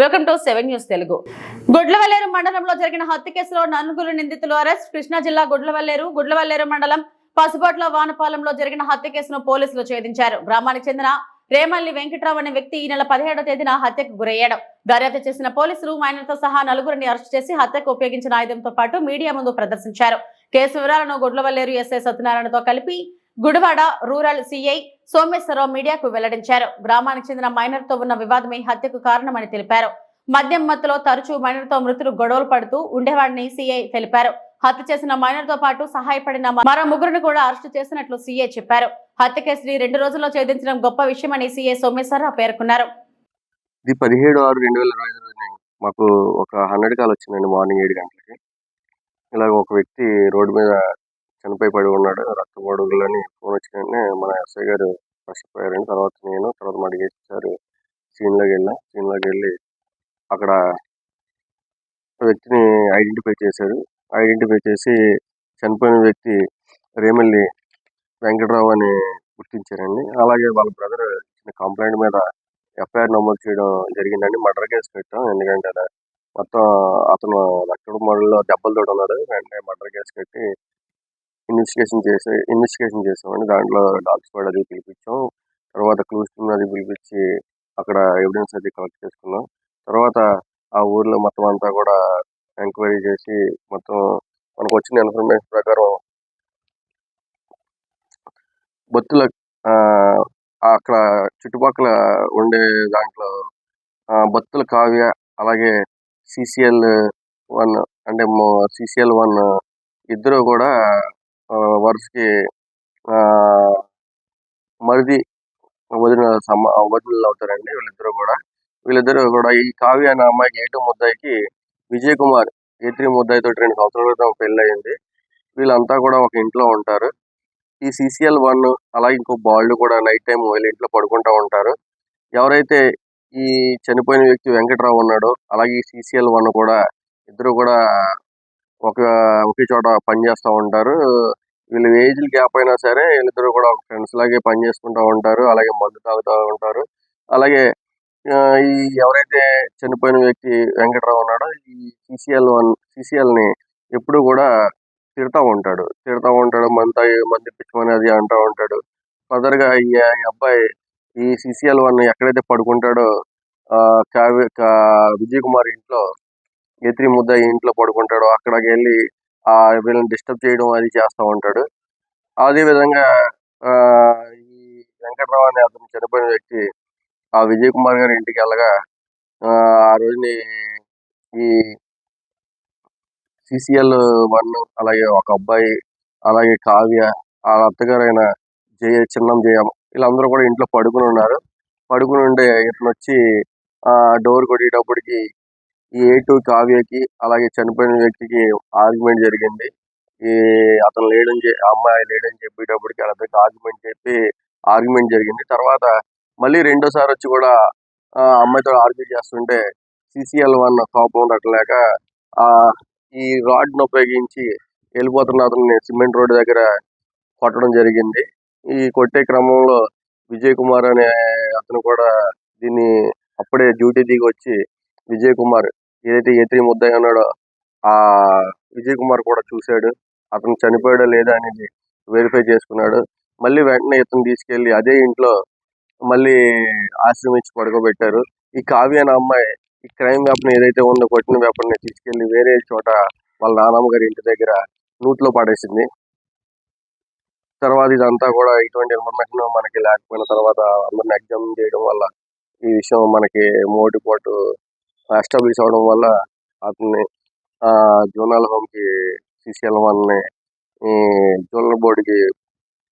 Welcome to seven news Telugu. Gudlavalleru మండలంలో జరిగిన హత్య కేసులో నలుగురు నిందితులు అరెస్ట్. కృష్ణా జిల్లా గుడ్లవల్లేరు గుడ్లవల్లేరు మండలం పసుపట్ల వానపాలెంలో జరిగిన హత్య కేసును పోలీసులు ఛేదించారు. గ్రామానికి చెందిన రేమల్లి వెంకట్రావు అనే వ్యక్తి ఈ నెల పదిహేడో తేదీన హత్యకు గురయ్యాడు. దర్యాప్తు చేసిన పోలీసులు మైనర్తో సహా నలుగురిని అరెస్ట్ చేసి హత్యకు ఉపయోగించిన ఆయుధంతో పాటు మీడియా ముందు ప్రదర్శించారు. కేసు వివరాలను గుడ్లవల్లేరు ఎస్ఐ సత్యనారాయణతో కలిపి గుడివాడ రూరల్ సిఐ సోమేశ్వరరావు మీడియాకు వెల్లడించారు. గ్రామానికి చెందిన మైనర్తో ఉన్న వివాదమే హత్యకు కారణమని తెలిపారు. మద్యం మత్తులో తరచూ మైనర్తో మృతులు గొడవలు పడుతూ ఉండేవాడిని సీఐ తెలిపారు. హత్య చేసిన మైనర్తో పాటు సహాయపడిన మరో ముగ్గురిని కూడా అరెస్టు చేసినట్లు సీఐ చెప్పారు. హత్య కేసుని రెండు రోజుల్లో ఛేదించడం గొప్ప విషయమని సీఐ సోమేశ్వరరావు పేర్కొన్నారు. ఇది పదిహేడు ఆరు రెండు వేల ఇరవై రోజున. మాకు ఒక హండ్రెడ్ కాల్ వచ్చిందండి మార్నింగ్ ఏడు గంటలకి. ఇలాగ ఒక వ్యక్తి రోడ్డు మీద చనిపోయి పడి ఉన్నాడు. రక్తపొడుగులని ఫోన్ వచ్చిన మన ఎస్ఐ గారు ఫస్ట్ పోయారండి తర్వాత నేను తర్వాత మా డిఎస్పీ సార్ సీన్లోకి వెళ్ళాం. సీన్లోకి వెళ్ళి అక్కడ వ్యక్తిని ఐడెంటిఫై చేశారు. ఐడెంటిఫై చేసి చనిపోయిన వ్యక్తి రేమల్లి వెంకటరావు అని గుర్తించారండి. అలాగే వాళ్ళ బ్రదర్ ఇచ్చిన కంప్లైంట్ మీద ఎఫ్ఐఆర్ నమోదు చేయడం జరిగిందండి. మర్డర్ కేసు పెట్టాం. ఎందుకంటే మొత్తం అతను రక్తపు మడుల్లో దెబ్బలు ఉన్నాడు వెంటనే మర్డర్ కేసు కట్టి ఇన్వెస్టిగేషన్ చేసి ఇన్వెస్టిగేషన్ చేసామండి దాంట్లో డాగ్ స్క్వాడ్ అది పిలిపించాం. తర్వాత క్లూస్ టీమ్ అది పిలిపించి అక్కడ ఎవిడెన్స్ అది కలెక్ట్ చేసుకున్నాం. తర్వాత ఆ ఊర్లో మొత్తం అంతా కూడా ఎంక్వైరీ చేసి మొత్తం మనకు వచ్చిన ఇన్ఫర్మేషన్ ప్రకారం బొత్తుల అక్కడ చుట్టుపక్కల ఉండే దాంట్లో ఆ, బొత్తుల కావ్య అలాగే సిసిఎల్ వన్ అంటే సిసిఎల్ వన్ ఇద్దరు కూడా వరుసకి ఆ, మరిది వదిన సమ వదినలు అవుతారండి వీళ్ళిద్దరూ కూడా. వీళ్ళిద్దరూ కూడా ఈ కావ్య అనే అమ్మాయికి ఏటో ముద్దాయికి విజయ్ కుమార్ ఏ త్రీ ముద్దాయితో రెండు సంవత్సరాల క్రితం పెళ్ళయింది. వీళ్ళంతా కూడా ఒక ఇంట్లో ఉంటారు. ఈ సిసిఎల్ వన్ అలాగే ఇంకో బాల్డ్ కూడా నైట్ టైం వీళ్ళ ఇంట్లో పడుకుంటా ఉంటారు. ఎవరైతే ఈ చనిపోయిన వ్యక్తి వెంకట్రావు ఉన్నాడో అలాగే ఈ సిసిఎల్ వన్ కూడా ఇద్దరు కూడా ఒక ఒకే చోట పనిచేస్తూ ఉంటారు. వీళ్ళు ఏజ్ గ్యాప్ అయినా సరే వీళ్ళిద్దరు కూడా ఫ్రెండ్స్ లాగే పని చేసుకుంటూ ఉంటారు. అలాగే మందు తాగుతూ ఉంటారు. అలాగే ఆ, ఈ ఎవరైతే చనిపోయిన వ్యక్తి వెంకటరావు ఉన్నాడో ఈ సిసిఎల్ వన్ సిసిఎల్ని ఎప్పుడు కూడా తిడతా ఉంటాడు. తిడతా ఉంటాడు మంది మంది పిచ్చమని అది అంటూ ఉంటాడు. ఫర్దర్గా ఈ అబ్బాయి ఈ సిసిఎల్ వన్ ఎక్కడైతే పడుకుంటాడో ఆ కావ్య విజయ్ కుమార్ ఇంట్లో ఎత్రి ముద్ద ఇంట్లో పడుకుంటాడు అక్కడికి వెళ్ళి ఆ వీళ్ళని డిస్టర్బ్ చేయడం అది చేస్తూ ఉంటాడు. అదే విధంగా ఆ ఈ వెంకట్రావు అనే అతను చనిపోయిన వ్యక్తి ఆ విజయ్ కుమార్ గారి ఇంటికి వెళ్ళగా ఆ రోజుని ఈ సిసిఎల్ వన్ అలాగే ఒక అబ్బాయి అలాగే కావ్య ఆ అత్తగారైన జయ చిన్నం జయ వీళ్ళందరూ కూడా ఇంట్లో పడుకుని ఉన్నారు. పడుకుని ఉండే ఇతను వచ్చి ఆ డోర్ కొట్టేటప్పటికి ఈ ఏ టూ కావ్యకి అలాగే చనిపోయిన వ్యక్తికి ఆర్గ్యుమెంట్ జరిగింది. ఈ అతను లేడని చె- అమ్మాయి లేడని చెప్పేటప్పటికి వాళ్ళిద్దరికి ఆర్గ్యుమెంట్ చెప్పి ఆర్గ్యుమెంట్ జరిగింది. తర్వాత మళ్ళీ రెండోసారి వచ్చి కూడా అమ్మాయితో ఆర్గ్యూ చేస్తుంటే సిసిఎల్ వన్ కోపం ఉండట్లేక ఆ ఈ రాడ్ను ఉపయోగించి వెళ్ళిపోతున్న అతన్ని సిమెంట్ రోడ్ దగ్గర కొట్టడం జరిగింది. ఈ కొట్టే క్రమంలో విజయ్ కుమార్ అనే అతను కూడా దీన్ని అప్పుడే డ్యూటీ దిగి వచ్చి విజయ్ కుమార్ ఏదైతే ఏత్రి ముద్దయ్య ఉన్నాడో ఆ విజయ్ కుమార్ కూడా చూశాడు. అతను చనిపోయాడో లేదా అనేది వెరిఫై చేసుకున్నాడు. మళ్ళీ వెంటనే ఇతను తీసుకెళ్ళి అదే ఇంట్లో మళ్ళీ ఆశ్రమించి పడుకోబెట్టారు. ఈ కావ్య అనే అమ్మాయి ఈ క్రైమ్ వెపన్ ఏదైతే ఉందో కొట్టిన వెపన్ని తీసుకెళ్ళి వేరే చోట వాళ్ళ నానమ్మ గారి ఇంటి దగ్గర నూట్లో పడేసింది. తర్వాత ఇదంతా కూడా ఇటువంటి ఇన్ఫర్మేషన్ మనకి లేకపోయిన తర్వాత అందరిని ఎగ్జామ్ చేయడం వల్ల ఈ విషయం మనకి మోటిపోటు ఎస్టాబ్లిష్ అవడం వల్ల అతన్ని ఆ జోనల్ హోమ్కి సిసిఎల్ వన్ జోనల్ బోర్డు కి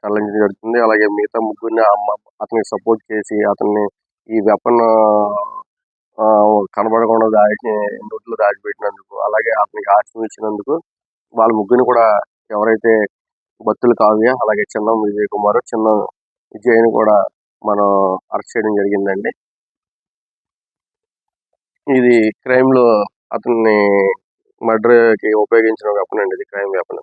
తరలించడం జరుగుతుంది. అలాగే మిగతా ముగ్గురిని అమ్మ అతనికి సపోర్ట్ చేసి అతన్ని ఈ వెపన్ కనబడకుండా దాచి నోట్లో దాచిపెట్టినందుకు అలాగే అతనికి ఆశ్రయం ఇచ్చినందుకు వాళ్ళ ముగ్గురిని కూడా ఎవరైతే భక్తులు కావ్య అలాగే చిన్న విజయ్ కుమార్ చిన్న విజయ్ని కూడా మనం అరెస్ట్ చేయడం జరిగిందండి. ఇది క్రైమ్లో అతన్ని మర్డర్కి ఉపయోగించిన వెపన్ అండి ఇది క్రైమ్ వెపన్